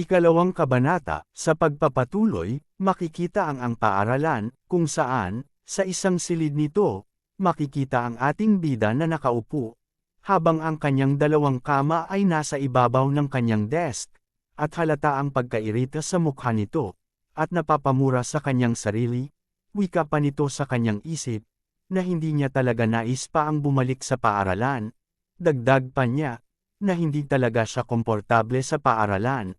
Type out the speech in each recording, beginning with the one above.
Ikalawang kabanata, sa pagpapatuloy, makikita ang ang paaralan, kung saan, sa isang silid nito, makikita ang ating bida na nakaupo, habang ang kanyang dalawang kama ay nasa ibabaw ng kanyang desk, at halata ang pagkairita sa mukha nito, at napapamura sa kanyang sarili, wika pa nito sa kanyang isip, na hindi niya talaga nais pa ang bumalik sa paaralan. Dagdag pa niya, na hindi talaga siya komportable sa paaralan.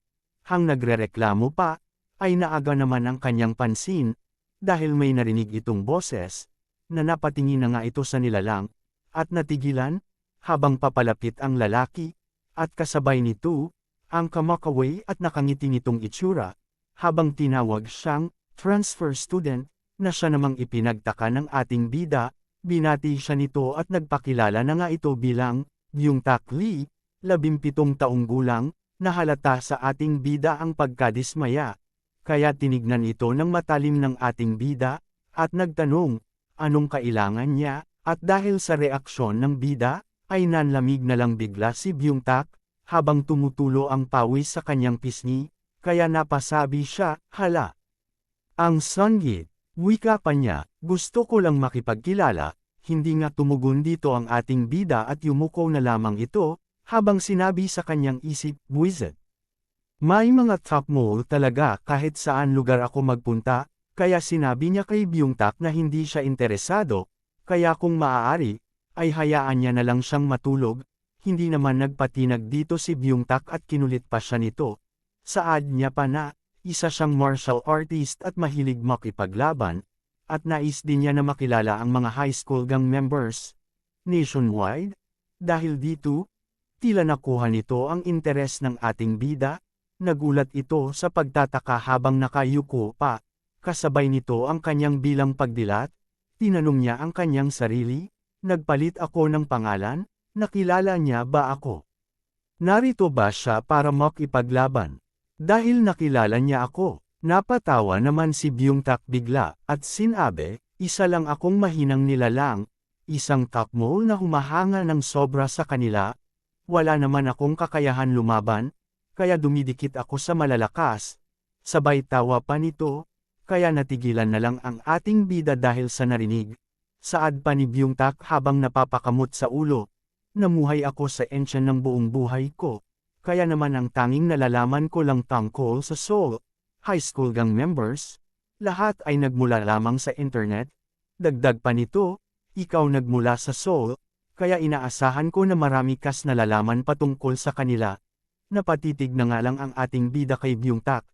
Hang nagrereklamo pa, ay naaga naman ang kanyang pansin, dahil may narinig itong boses, na napatingin na nga ito sa nilalang, at natigilan, habang papalapit ang lalaki, at kasabay nito, ang kamakaway at nakangiti nitong itsura, habang tinawag siyang, transfer student, na siya namang ipinagtaka ng ating bida, binati siya nito at nagpakilala na nga ito bilang, Byung Tak Lee, labimpitong taong gulang, na halata sa ating bida ang pagkadismaya. Kaya tinignan ito ng matalim ng ating bida, at nagtanong, anong kailangan niya, at dahil sa reaksyon ng bida, ay nanlamig na lang bigla si Byung Tak, habang tumutulo ang pawis sa kanyang pisngi, kaya napasabi siya, hala. Ang Sungit, Wika pa niya, gusto ko lang makipagkilala, hindi nga tumugon dito ang ating bida at yumuko na lamang ito, habang sinabi sa kanyang isip, Wizard. May mga top mall talaga kahit saan lugar ako magpunta, kaya sinabi niya kay Byungtak na hindi siya interesado, kaya kung maaari, ay hayaan niya na lang siyang matulog, hindi naman nagpatinag dito si Byungtak at kinulit pa siya nito. Saad niya pa na, isa siyang martial artist at mahilig makipaglaban, at nais din niya na makilala ang mga high school gang members nationwide. Dahil dito, tila nakuha nito ang interes ng ating bida, nagulat ito sa pagtataka habang nakayuko pa, kasabay nito ang kanyang bilang pagdilat, tinanong niya ang kanyang sarili, nagpalit ako ng pangalan, nakilala niya ba ako? Narito ba siya para makipaglaban? Dahil nakilala niya ako, napatawa naman si Byung Tak bigla, at sinabi, isa lang akong mahinang nilalang, isang takmol na humahanga ng sobra sa kanila, wala naman akong kakayahan lumaban, kaya dumidikit ako sa malalakas, sabay tawa pa nito, kaya natigilan na lang ang ating bida dahil sa narinig. Saad pa ni Byung Tak habang napapakamot sa ulo, namuhay ako sa ensya ng buong buhay ko. Kaya naman ang tanging nalalaman ko lang tungkol sa Seoul, high school gang members, lahat ay nagmula lamang sa internet, dagdag pa nito, ikaw nagmula sa Seoul, kaya inaasahan ko na marami kas nalalaman patungkol sa kanila, napatitig na nga lang ang ating bida kay Byung Tak,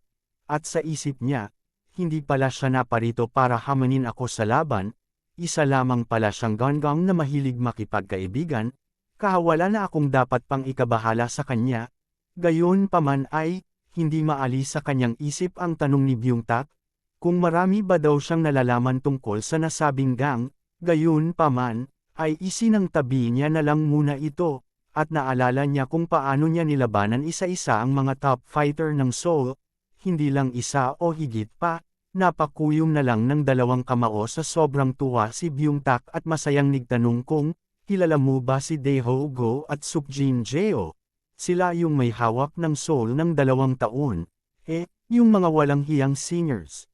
at sa isip niya, hindi pala siya naparito para hamanin ako sa laban, isa lamang pala siyang ganggang na mahilig makipagkaibigan, kahawala na akong dapat pang ikabahala sa kanya, Gayon pa man ay, hindi maalis sa kanyang isip ang tanong ni Byung Tak, kung marami ba daw siyang nalalaman tungkol sa nasabing gang, gayon pa man, ay isinang tabi niya na lang muna ito, at naalala niya kung paano niya nilabanan isa-isa ang mga top fighter ng Seoul, hindi lang isa o higit pa, napakuyom na lang ng dalawang kamao sa sobrang tuwa si Byung Tak at masayang nigtanong kung, kilala mo ba si Daeho Go at Sukjin Jeo? Sila yung may hawak ng soul ng dalawang taon, eh, yung mga walang hiyang singers.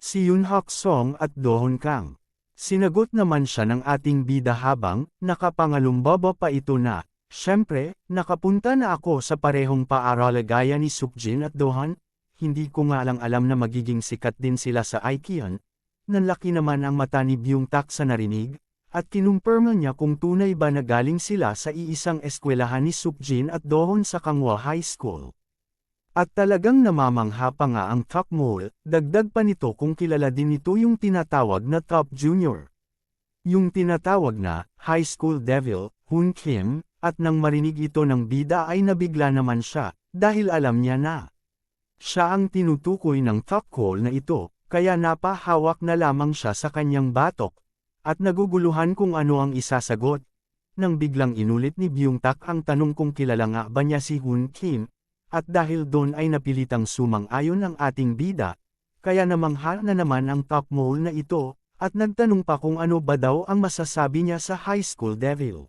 Si Yun Hak Song at Dohon Kang. Sinagot naman siya ng ating bida habang, nakapangalumbaba pa ito na, Siyempre, nakapunta na ako sa parehong paaralan gaya ni Sukjin at Dohan, hindi ko nga lang alam na magiging sikat din sila sa Aikian. Nanlaki naman ang mata ni Byung Tak sa narinig, at kinumpirma niya kung tunay ba na galing sila sa iisang eskwelahan ni Sukjin at Dohon sa Kangwa High School. At talagang namamangha pa nga ang top mole, dagdag pa nito kung kilala din nito yung tinatawag na top junior. Yung tinatawag na high school devil, Hun Kim, at nang marinig ito ng bida ay nabigla naman siya, dahil alam niya na. Siya ang tinutukoy ng top call na ito, kaya napahawak na lamang siya sa kanyang batok, at naguguluhan kung ano ang isasagot. Nang biglang inulit ni Byung Tak ang tanong kung kilala nga ba niya si Hun Kim, at dahil doon ay napilitang sumang-ayon ang ating bida, kaya namangha na naman ang top mole na ito, at nagtanong pa kung ano ba daw ang masasabi niya sa high school devil.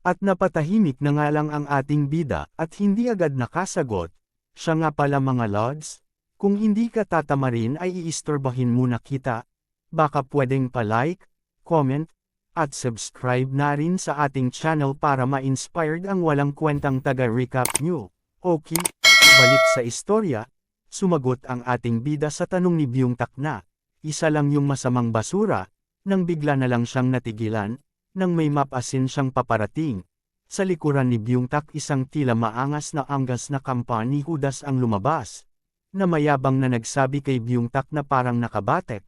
At napatahimik na nga lang ang ating bida, at hindi agad nakasagot, Siya nga pala mga lods, kung hindi ka tatamarin ay iistorbahin muna kita, baka pwedeng pa-like, comment, at subscribe na rin sa ating channel para ma-inspired ang walang kwentang taga-recap nyo. Okay, balik sa istorya, sumagot ang ating bida sa tanong ni Byung Tak na, isa lang yung masamang basura, nang bigla na lang siyang natigilan, nang may mapasin siyang paparating. Sa likuran ni Byung Tak isang tila maangas na anggas na kampa ni Judas ang lumabas, na mayabang na nagsabi kay Byung Tak na parang nakabatek,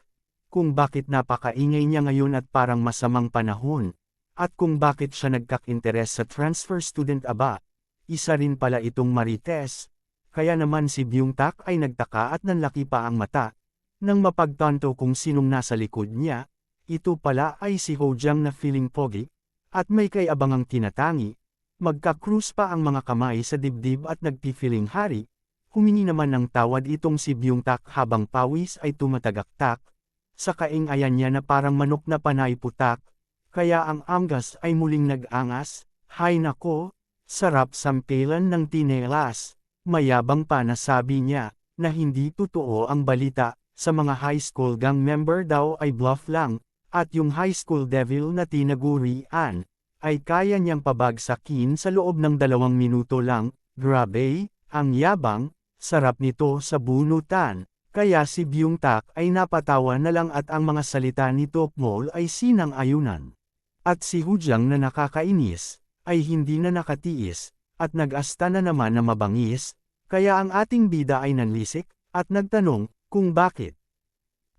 kung bakit napakaingay niya ngayon at parang masamang panahon, at kung bakit siya nagkak-interes sa transfer student aba, isa rin pala itong Marites, kaya naman si Byung Tak ay nagtaka at nanlaki pa ang mata, nang mapagtanto kung sinong nasa likod niya, ito pala ay si Ho Jiang na feeling pogi, at may kay abangang tinatangi, magka-cruise pa ang mga kamay sa dibdib at nagpi-feeling hari, humingi naman ng tawad itong si Byung Tak habang pawis ay tumatagaktak, sa kaingayan niya na parang manok na panay putak, kaya ang anggas ay muling nag-angas, hay nako, sarap sampilan ng tinelas, mayabang pa na sabi niya, na hindi totoo ang balita, sa mga high school gang member daw ay bluff lang, at yung high school devil na tinagurian, ay kaya niyang pabagsakin sa loob ng dalawang minuto lang, grabe, ang yabang, sarap nito sa bunutan. Kaya si Byung Tak ay napatawa na lang at ang mga salita ni Tokmol ay sinang ayunan. At si Hujiang na nakakainis, ay hindi na nakatiis, at nag-asta na naman na mabangis, kaya ang ating bida ay nanlisik, at nagtanong, kung bakit.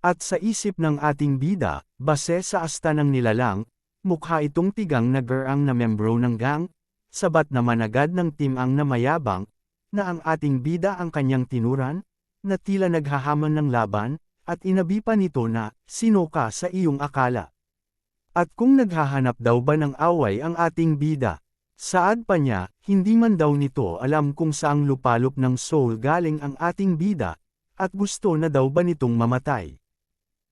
At sa isip ng ating bida, base sa asta ng nilalang, mukha itong tigang na gerang na membro ng gang, sabat naman agad ng timang na mayabang, na ang ating bida ang kanyang tinuran, na tila naghahaman ng laban, at inabi pa nito na, sino ka sa iyong akala. At kung naghahanap daw ba ng away ang ating bida, saad pa niya, hindi man daw nito alam kung saang lupalop ng soul galing ang ating bida, at gusto na daw ba nitong mamatay.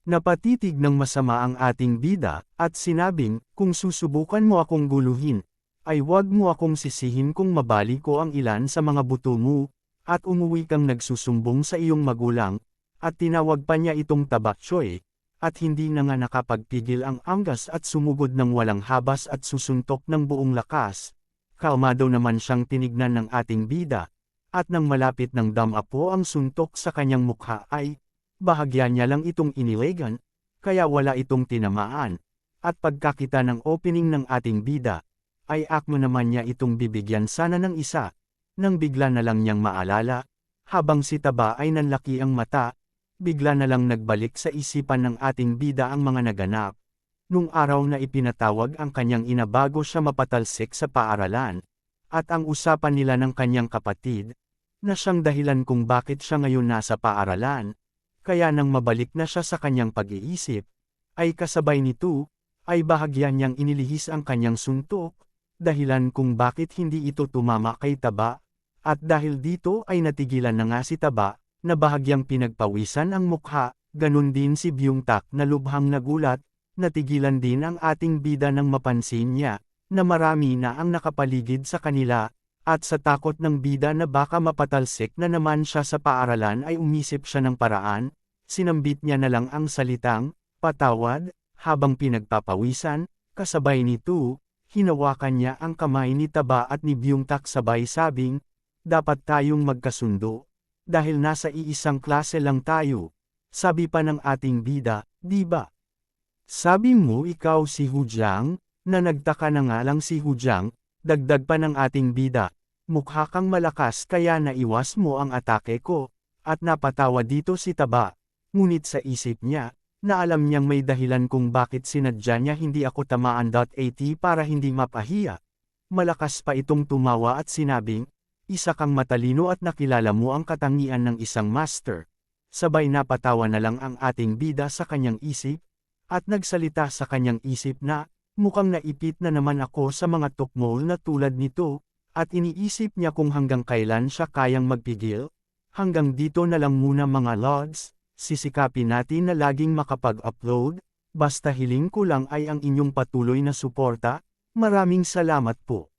Napatitig ng masama ang ating bida, at sinabing, kung susubukan mo akong guluhin, ay wag mo akong sisihin kung mabali ko ang ilan sa mga buto mo, at umuwi kang nagsusumbong sa iyong magulang, at tinawag pa niya itong tabakchoy, at hindi na nga nakapagpigil ang anggas at sumugod ng walang habas at susuntok ng buong lakas. Kalmado naman siyang tinignan ng ating bida, at nang malapit ng damapo ang suntok sa kanyang mukha ay, bahagya niya lang itong inilegan, kaya wala itong tinamaan, at pagkakita ng opening ng ating bida, ay akmo naman niya itong bibigyan sana ng isa, nang bigla na lang niyang maalala, habang si Taba ay nanlaki ang mata, bigla na lang nagbalik sa isipan ng ating bida ang mga naganap. Nung araw na ipinatawag ang kanyang ina bago siya mapatalsik sa paaralan, at ang usapan nila ng kanyang kapatid, na siyang dahilan kung bakit siya ngayon nasa paaralan, kaya nang mabalik na siya sa kanyang pag-iisip, ay kasabay nito, ay bahagyan niyang inilihis ang kanyang suntok, dahilan kung bakit hindi ito tumama kay Taba, at dahil dito ay natigilan na nga si Taba, na bahagyang pinagpawisan ang mukha, ganun din si Byung Tak na lubhang nagulat, natigilan din ang ating bida nang mapansin niya, na marami na ang nakapaligid sa kanila, at sa takot ng bida na baka mapatalsik na naman siya sa paaralan ay umisip siya ng paraan, sinambit niya na lang ang salitang, patawad, habang pinagpapawisan, kasabay nito, hinawakan niya ang kamay ni Taba at ni Byung Tak sabay sabing, dapat tayong magkasundo, dahil nasa iisang klase lang tayo. Sabi pa ng ating bida, di ba? Sabi mo ikaw si Hujiang, na nagtaka na nga lang si Hujiang, dagdag pa ng ating bida, mukha kang malakas kaya naiwas mo ang atake ko, at napatawa dito si Taba, ngunit sa isip niya, na alam niyang may dahilan kung bakit sinadya niya hindi ako tamaan.at para hindi mapahiya. Malakas pa itong tumawa at sinabing, isa kang matalino at nakilala mo ang katangian ng isang master. Sabay napatawa na lang ang ating bida sa kanyang isip, at nagsalita sa kanyang isip na, mukhang naipit na naman ako sa mga tukmol na tulad nito, at iniisip niya kung hanggang kailan siya kayang magpigil, hanggang dito na lang muna mga lods, sisikapin natin na laging makapag-upload, basta hiling ko lang ay ang inyong patuloy na suporta, maraming salamat po.